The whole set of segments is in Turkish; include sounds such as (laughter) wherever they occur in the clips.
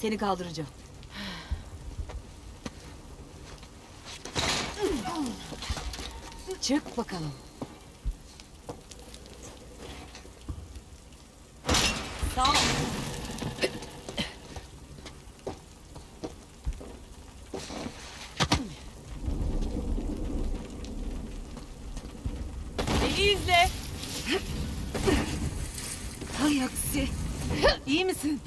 Seni kaldıracağım. Çık bakalım. Sağ ol. Beni izle. Hay aksi. İyi misin?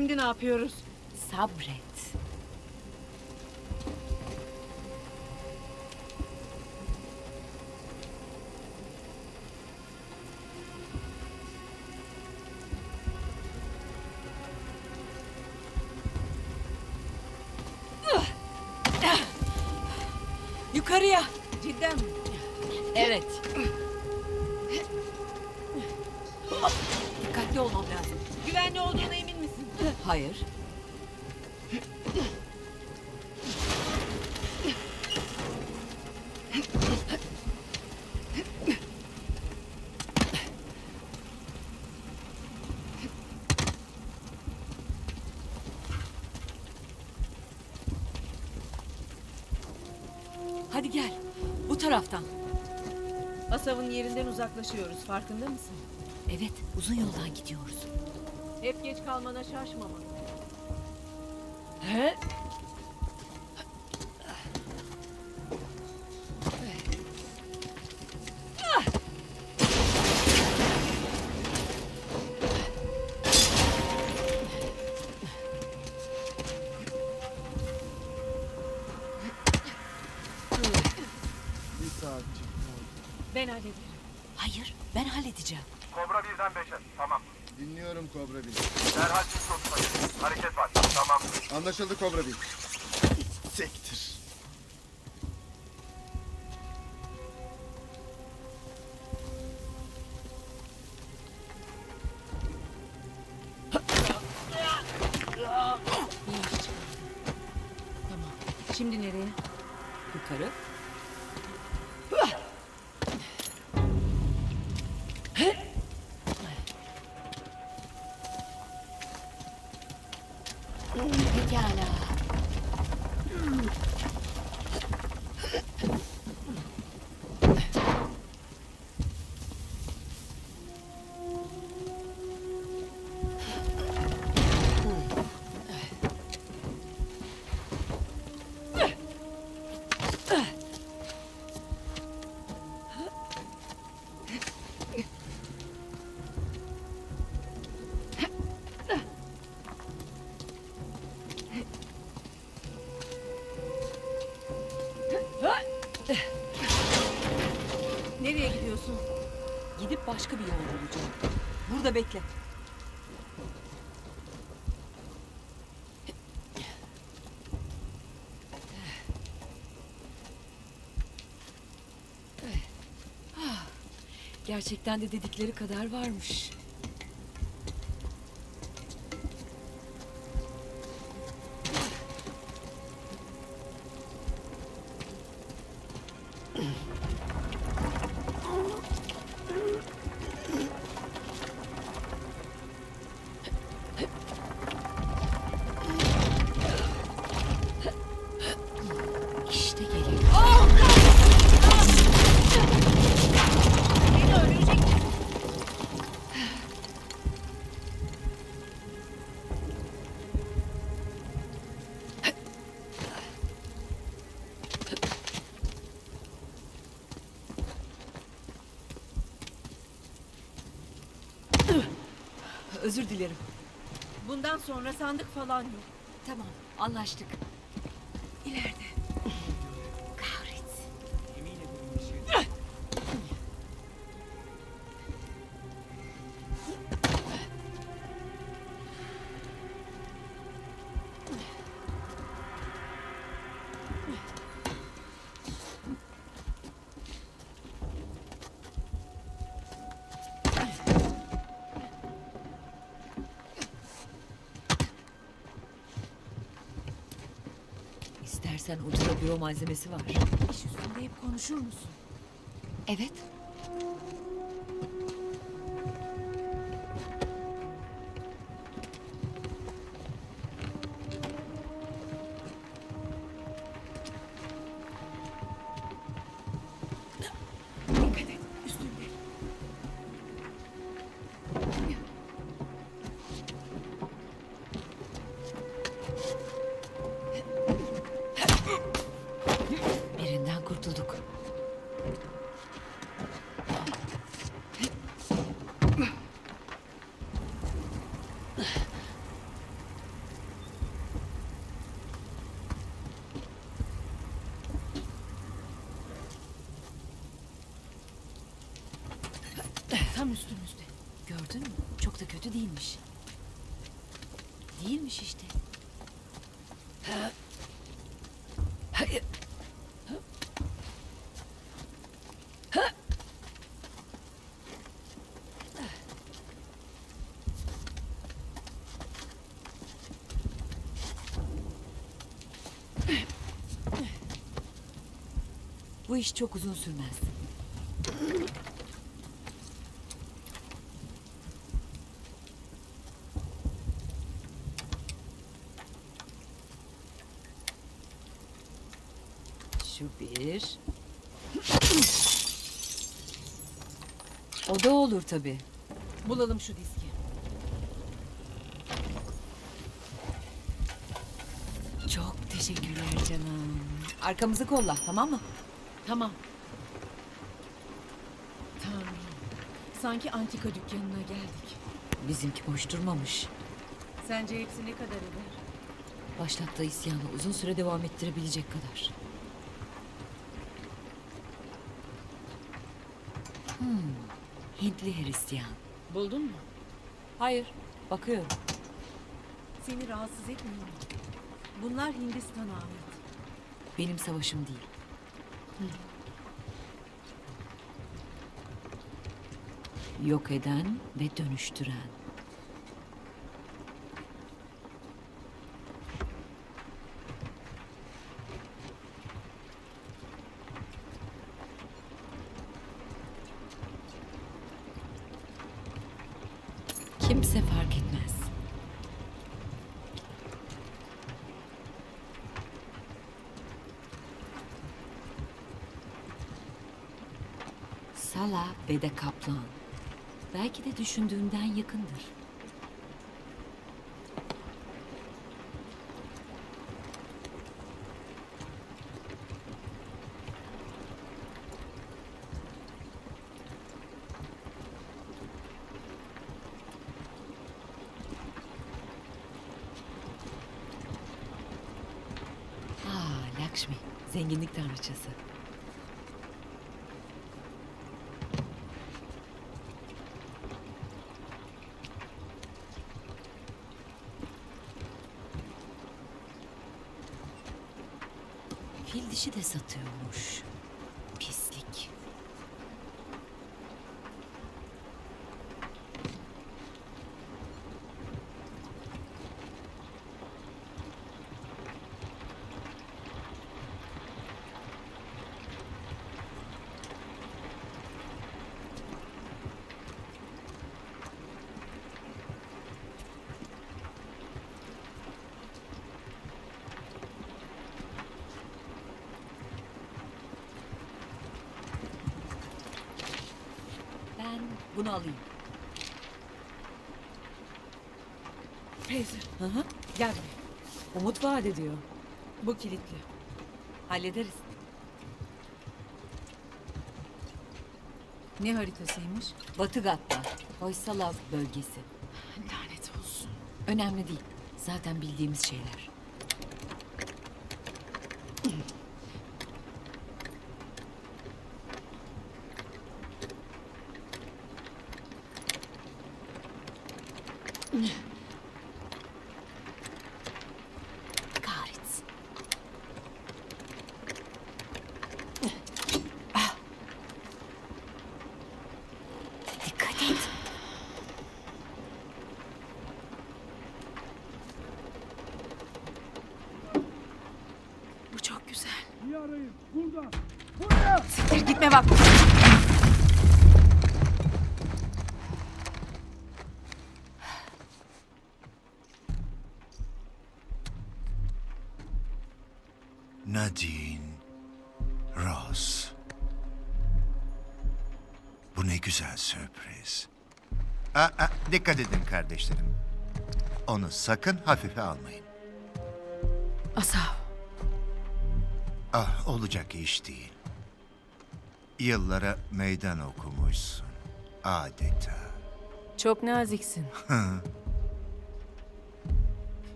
Şimdi ne yapıyoruz? Sabret. Yukarıya. Cidden mi? Evet. Dikkatli olmam lazım. Güvenli olduğuna emin misin? Hayır. Hadi gel. Bu taraftan. Asav'ın yerinden uzaklaşıyoruz. Farkında mısın? Evet, uzun yoldan gidiyoruz. Hep geç kalmana şaşmama. He? Ben hallederim. Hayır, ben halledeceğim. Kobra birden beşe. Anlaşıldı Kobra Bil. Sektir. Tamam. Şimdi nereye? Yukarı. Bekle. Gerçekten de dedikleri kadar varmış. Özür dilerim. Bundan sonra sandık falan yok. Tamam, anlaştık. İstersen ucuza büro malzemesi var. İş hep konuşur musun? Evet. Tam üstümüzde. Gördün mü? Çok da kötü değilmiş. Değilmiş işte. Bu iş çok uzun sürmez. Şu bir. O da olur tabii. Bulalım şu diski. Çok teşekkürler canım. Arkamızı kolla tamam mı? Tamam. Tanrım. Sanki antika dükkanına geldik. Bizimki boş durmamış. Sence hepsi ne kadar eder? Başlattığı isyanı uzun süre devam ettirebilecek kadar. Hmm, Hintli Hristiyan. Buldun mu? Hayır, bakıyorum. Seni rahatsız etmiyor mu? Bunlar Hindistan'a ait. Benim savaşım değil. Yok eden ve dönüştüren. Sala ve de kaplan. Belki de düşündüğünden yakındır. Aa, Lakshmi, zenginlik tanrıçası. Fil dişi de satıyormuş. Pislik. Ben bunu alayım. Fraser Hı hı. gel buraya. Umut vaat ediyor. Bu kilitli. Hallederiz. Ne haritasıymış? Batı Gat'ta. Hoysala bölgesi. Lanet olsun. Önemli değil. Zaten bildiğimiz şeyler. Kahretsin. Ah. Dikkat et. Bu çok güzel. Bir arayın. Burada. Burada. Gitme vakti. Nadine Ross. Bu ne güzel sürpriz. Aa, aa, dikkat edin kardeşlerim. Onu sakın hafife almayın. Asav. Ah olacak iş değil. Yıllara meydan okumuşsun. Adeta. Çok naziksin. (laughs)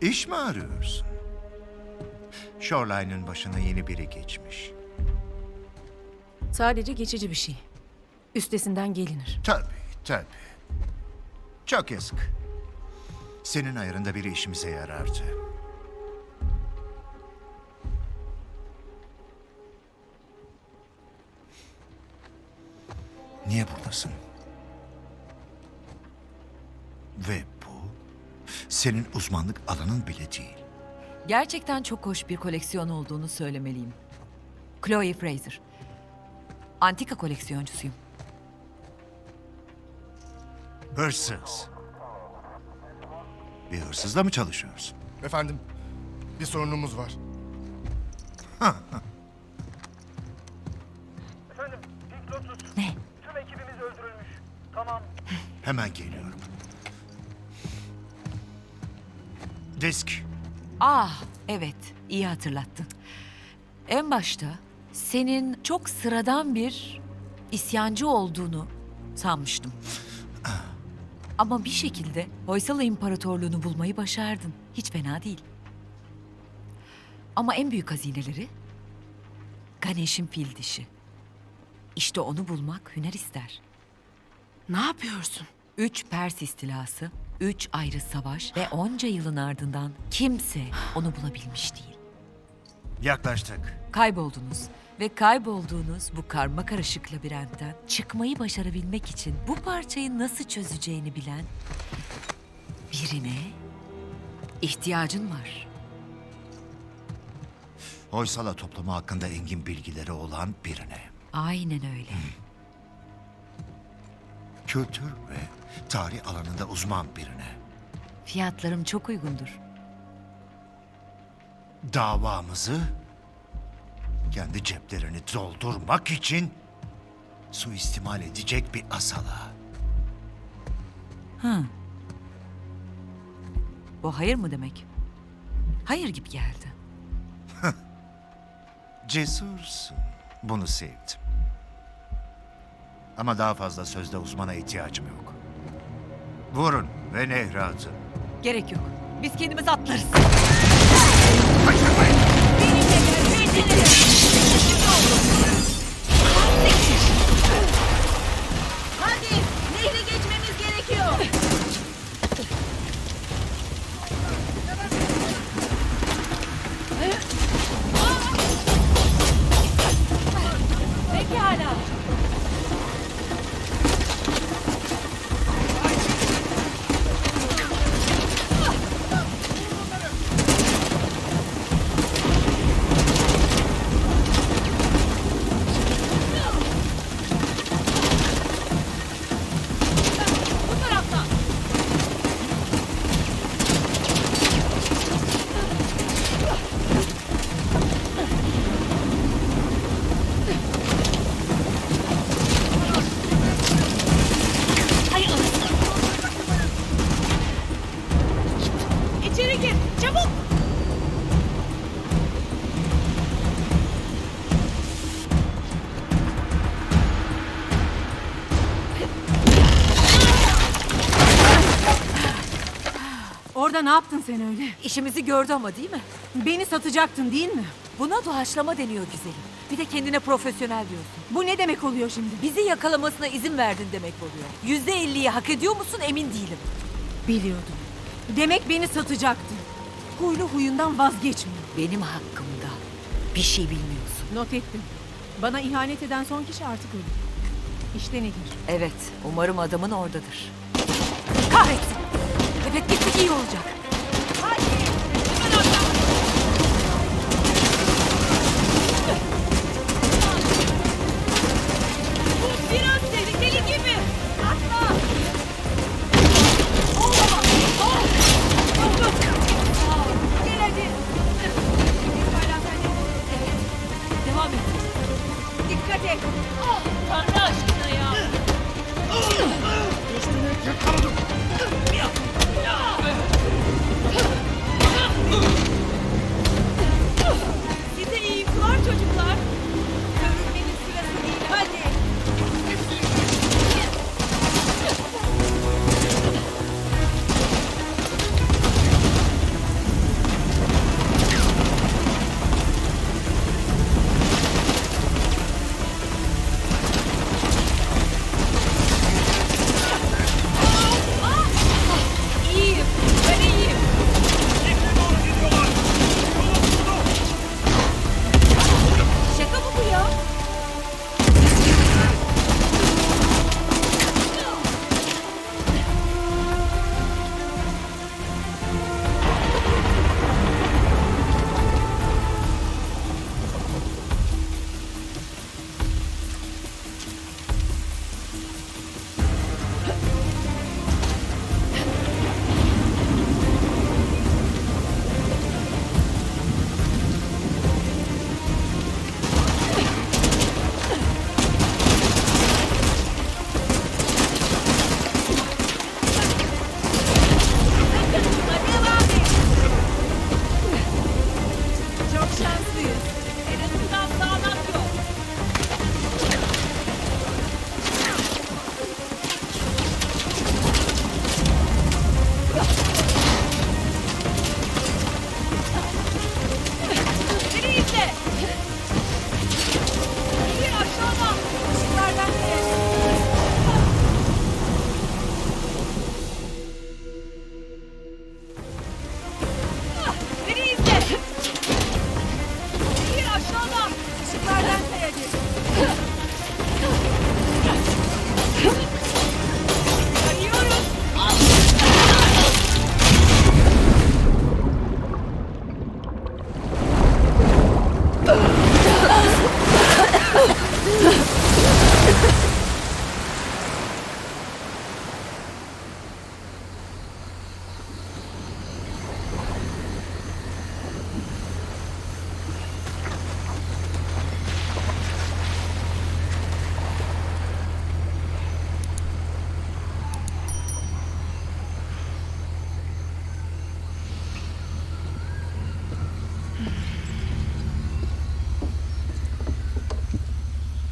İş mi arıyorsun? Shoreline'ın başına yeni biri geçmiş. Sadece geçici bir şey. Üstesinden gelinir. Tabii, tabii. Çok yazık. Senin ayarında biri işimize yarardı. Buradasın? Ve bu senin uzmanlık alanın bile değil. Gerçekten çok hoş bir koleksiyon olduğunu söylemeliyim. Chloe Fraser. Antika koleksiyoncusuyum. Hırsız. Bir hırsızla mı çalışıyorsun? Efendim, bir sorunumuz var. (laughs) Hemen geliyorum. Disk. Ah, evet. iyi hatırlattın. En başta senin çok sıradan bir isyancı olduğunu sanmıştım. Ama bir şekilde Hoysala İmparatorluğunu bulmayı başardın. Hiç fena değil. Ama en büyük hazineleri Ganesh'in fil dişi. İşte onu bulmak hüner ister. Ne yapıyorsun? Üç Pers istilası, üç ayrı savaş ve onca yılın ardından kimse onu bulabilmiş değil. Yaklaştık. Kayboldunuz ve kaybolduğunuz bu karma karışık labirentten çıkmayı başarabilmek için bu parçayı nasıl çözeceğini bilen birine ihtiyacın var. Hoysala toplumu hakkında engin bilgileri olan birine. Aynen öyle. Kültür ve tarih alanında uzman birine. Fiyatlarım çok uygundur. Davamızı kendi ceplerini doldurmak için suistimal edecek bir asala. Hı. Bu hayır mı demek? Hayır gibi geldi. Cesursun. Bunu sevdim. Ama daha fazla sözde uzmana ihtiyacım yok. Vurun ve nehre atın. Gerek yok. Biz kendimiz atlarız. Hadi! Nehri geçmemiz gerekiyor. Orada ne yaptın sen öyle? İşimizi gördü ama değil mi? Beni satacaktın değil mi? Buna doğaçlama deniyor güzelim. Bir de kendine profesyonel diyorsun. Bu ne demek oluyor şimdi? Bizi yakalamasına izin verdin demek oluyor. Yüzde elliyi hak ediyor musun emin değilim. Biliyordum. Demek beni satacaktın. Huylu huyundan vazgeçmiyor. Benim hakkımda bir şey bilmiyorsun. Not ettim. Bana ihanet eden son kişi artık ölü. İşte nehir. Evet, umarım adamın oradadır. Gittik iyi olacak.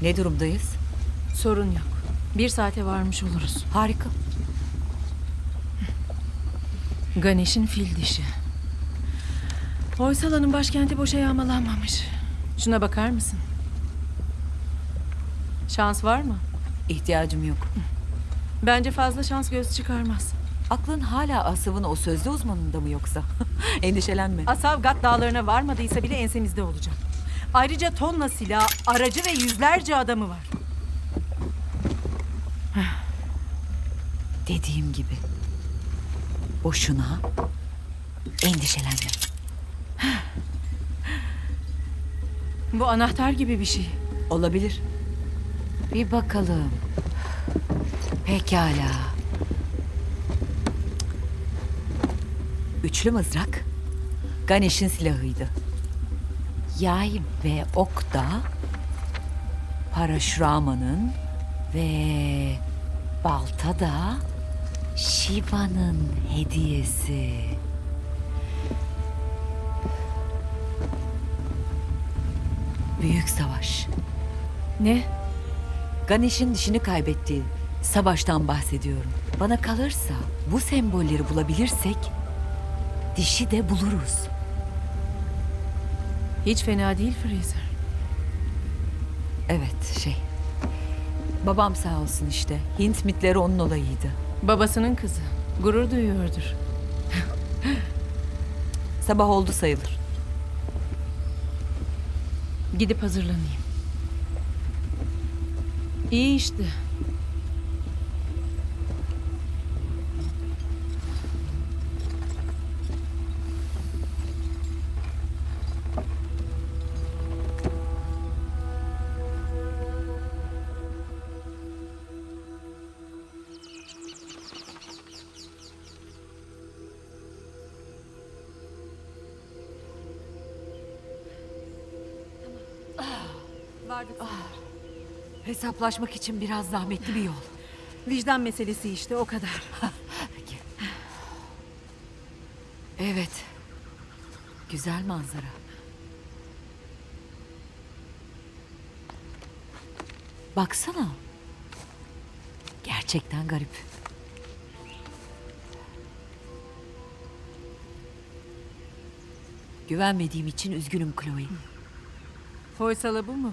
Ne durumdayız? Sorun yok. Bir saate varmış oluruz. Harika. Ganesh'in fil dişi. Hoysala'nın başkenti boşa yağmalanmamış. Şuna bakar mısın? Şans var mı? İhtiyacım yok. Bence fazla şans göz çıkarmaz. Aklın hala Asav'ın o sözlü uzmanında mı yoksa? (laughs) Endişelenme. Asavgat dağlarına varmadıysa bile ensemizde olacak. Ayrıca tonla silah, aracı ve yüzlerce adamı var. Dediğim gibi. Boşuna endişelenme. Bu anahtar gibi bir şey. Olabilir. Bir bakalım. Pekala. Üçlü mızrak Ganesh'in silahıydı. Yay ve ok da Parashrama'nın ve balta da Shiva'nın hediyesi. Büyük savaş. Ne? Ganesh'in dişini kaybettiği savaştan bahsediyorum. Bana kalırsa bu sembolleri bulabilirsek dişi de buluruz. Hiç fena değil Fraser. Evet şey. Babam sağ olsun işte. Hint mitleri onun olayıydı. Babasının kızı. Gurur duyuyordur. (laughs) Sabah oldu sayılır. Gidip hazırlanayım. İyi işte. Vardık. Hesaplaşmak için biraz zahmetli bir yol. Vicdan meselesi işte o kadar. (laughs) Peki. Evet. Güzel manzara. Baksana. Gerçekten garip. Güvenmediğim için üzgünüm Chloe. Hoysala bu mu?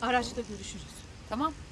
Araçta görüşürüz. Tamam.